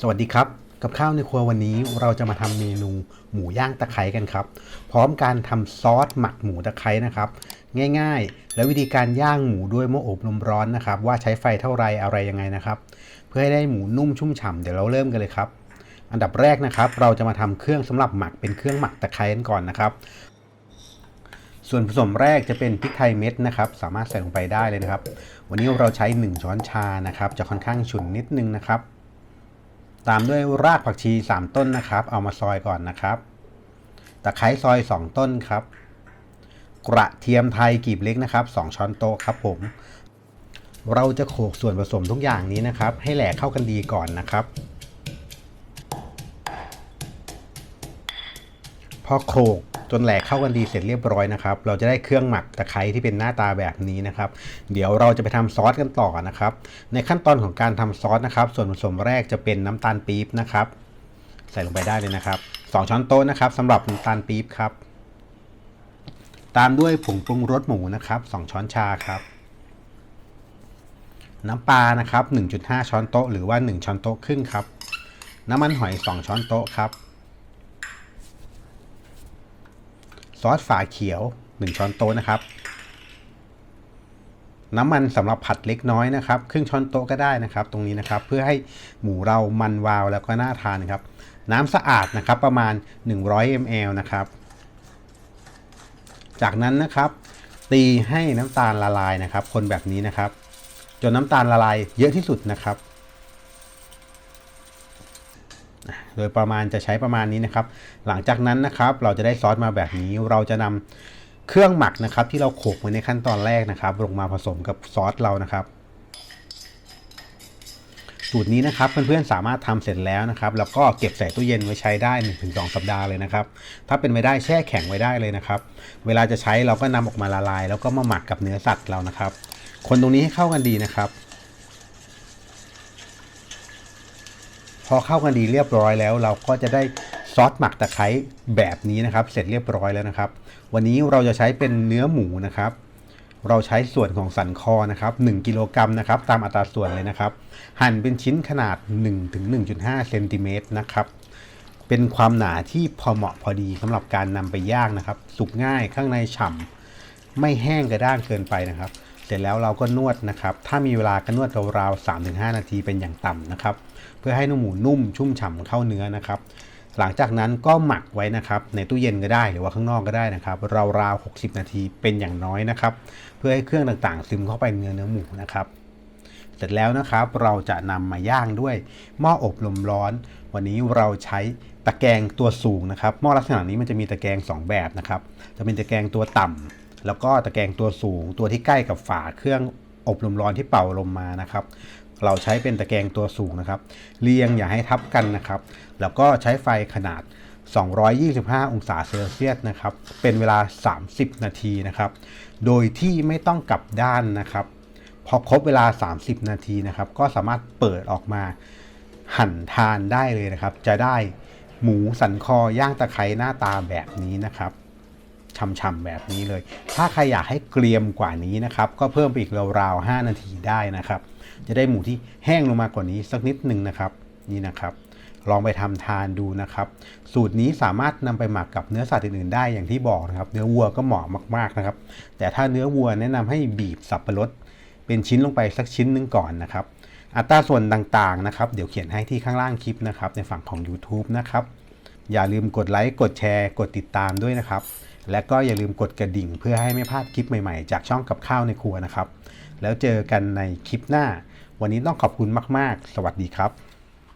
สวัสดีครับ กับข้าวในครัววันนี้เราจะมาทำเมนูหมูย่างตะไคร้กันครับ พร้อมการทำซอสหมักหมูตะไคร้นะครับ ง่ายๆ และวิธีการย่างหมูด้วยหม้ออบลมร้อนนะครับ ว่าใช้ไฟเท่าไรอะไรยังไงนะครับ เพื่อให้ได้หมูนุ่มชุ่มฉ่ำเดี๋ยวเราเริ่มกันเลยครับ อันดับแรกนะครับ เราจะมาทำเครื่องสำหรับหมักเป็นเครื่องหมักตะไคร้กันก่อนนะครับ ส่วนผสมแรกจะเป็นพริกไทยเม็ดนะครับ สามารถใส่ลงไปได้เลยนะครับ วันนี้เราใช้ 1 ช้อนชานะครับ จะค่อนข้างฉุนนิดนึงนะครับ ตามด้วยรากผักชี 3 ต้นนะครับ เอามาซอยก่อนนะครับตะไคร้ซอย 2 ต้นครับ กระเทียมไทยกลีบเล็กนะครับ 2 ช้อนโต๊ะครับผม เราจะโขลกส่วนผสมทุกอย่างนี้นะครับ ให้แหลกเข้ากันดีก่อนนะครับ พอโขลก จนแหลกเข้ากันดีเสร็จเรียบร้อยนะครับ เราจะได้เครื่องหมักตะไคร้ที่เป็นหน้าตาแบบนี้นะครับ เดี๋ยวเราจะไปทำซอสกันต่อนะครับ ในขั้นตอนของการทำซอสนะครับ ส่วนผสมแรกจะเป็นน้ำตาลปี๊บนะครับ ใส่ลงไปได้เลยนะครับ2ช้อนโต๊ะนะครับสำหรับน้ำตาลปี๊บครับ ตามด้วยผงปรุงรสหมูนะครับ 2 ช้อนชาครับ น้ำปลานะครับ 1.5 ช้อนโต๊ะหรือว่า 1 ช้อนโต๊ะครึ่งครับ น้ำมันหอย 2 ช้อนโต๊ะครับ ซ อสฝาเขียว 1 ช้อนโต๊ะนะครับ น้ำมันสำหรับผัดเล็กน้อยนะครับ ครึ่งช้อนโต๊ะก็ได้นะครับ ตรงนี้นะครับ เพื่อให้หมูเรามันวาวแล้วก็น่าทานครับ น้ำสะอาดนะครับประมาณ 100 ml นะครับ จากนั้นนะครับ ตีให้น้ำตาลละลายนะครับ คนแบบนี้นะครับ จนน้ำตาลละลายเยอะที่สุดนะครับ โดยประมาณจะใช้ประมาณนี้นะครับ หลังจากนั้นนะครับเราจะได้ซอสมาแบบนี้ เราจะนำเครื่องหมักนะครับ ที่เราโขลกไว้ในขั้นตอนแรกนะครับ ลงมาผสมกับซอสเรานะครับสูตรนี้นะครับเพื่อนๆสามารถทำเสร็จแล้วนะครับ แล้วก็เก็บใส่ตู้เย็นไว้ใช้ได้ 1-2 สัปดาห์เลยนะครับ ถ้าเป็นไปได้แช่แข็งไว้ได้เลยนะครับ เวลาจะใช้เราก็นำออกมาละลาย แล้วก็มาหมักกับเนื้อสัตว์เรานะครับ คนตรงนี้ให้เข้ากันดีนะครับ พอเข้ากันดีเรียบร้อยแล้ว เราก็จะได้ซอสหมักตะไคร้แบบนี้นะครับ เสร็จเรียบร้อยแล้วนะครับ วันนี้เราจะใช้เป็นเนื้อหมูนะครับ เราใช้ส่วนของสันคอนะครับ1กิโลกรัมนะครับ ตามอัตราส่วนเลยนะครับ หั่นเป็นชิ้นขนาด 1-1.5เซนติเมตรนะครับเป็นความหนาที่พอเหมาะพอดีสำหรับการนำไปย่างนะครับ สุกง่ายข้างในฉ่ำไม่แห้งกระด้างเกินไปนะครับ เสร็จแล้วเราก็นวดนะครับ ถ้ามีเวลาก็นวดราวๆ3-5นาทีเป็นอย่างต่ำนะครับ เพื่อให้เนื้อหมูนุ่มชุ่มฉ่ำเข้าเนื้อนะครับ หลังจากนั้นก็หมักไว้นะครับ ในตู้เย็นก็ได้หรือว่าข้างนอกก็ได้นะครับ ราวๆ60 นาทีเป็นอย่างน้อยนะครับ เพื่อให้เครื่องต่างๆ ซึมเข้าไปเนื้อเนื้อหมูนะครับเสร็จแล้วนะครับเราจะนำมาย่างด้วยหม้ออบลมร้อน วันนี้เราใช้ตะแกรงตัวสูงนะครับหม้อลักษณะนี้มันจะมีตะแกรง2 แบบนะครับ จะเป็นตะแกรงตัวต่ำ แล้วก็ตะแกรงตัวสูงตัวที่ใกล้กับฝาเครื่องอบลมร้อนที่เป่าลมมานะครับ เราใช้เป็นตะแกรงตัวสูงนะครับ เรียงอย่าให้ทับกันนะครับ แล้วก็ใช้ไฟขนาด 225 องศาเซลเซียสนะครับ เป็นเวลา 30 นาทีนะครับ โดยที่ไม่ต้องกลับด้านนะครับ พอครบเวลา 30 นาทีนะครับ ก็สามารถเปิดออกมาหั่นทานได้เลยนะครับ จะได้หมูสันคอย่างตะไคร้หน้าตาแบบนี้นะครับ ช่ำๆแบบนี้เลย ถ้าใครอยากให้เกรียมกว่านี้นะครับ ก็เพิ่มไปอีกราวๆ5นาทีได้นะครับ จะได้หมูที่แห้งลงมากว่านี้สักนิดหนึ่งนะครับ นี่นะครับ ลองไปทำทานดูนะครับ สูตรนี้สามารถนำไปหมักกับเนื้อสัตว์อื่นๆได้อย่างที่บอกนะครับ เนื้อวัวก็เหมาะมากๆนะครับ แต่ถ้าเนื้อวัวแนะนำให้บีบสับปะรดเป็นชิ้นลงไปสักชิ้นหนึ่งก่อนนะครับ อัตราส่วนต่างๆนะครับ เดี๋ยวเขียนให้ที่ข้างล่างคลิปนะครับ ในฝั่งของ YouTube นะครับ อย่าลืมกดไลค์ กดแชร์ กดติดตามด้วยนะครับ และก็อย่าลืมกดกระดิ่งเพื่อให้ไม่พลาดคลิปใหม่ๆ จากช่องกับข้าวในครัวนะครับ แล้วเจอกันในคลิปหน้า วันนี้ต้องขอบคุณมาก ๆ สวัสดีครับ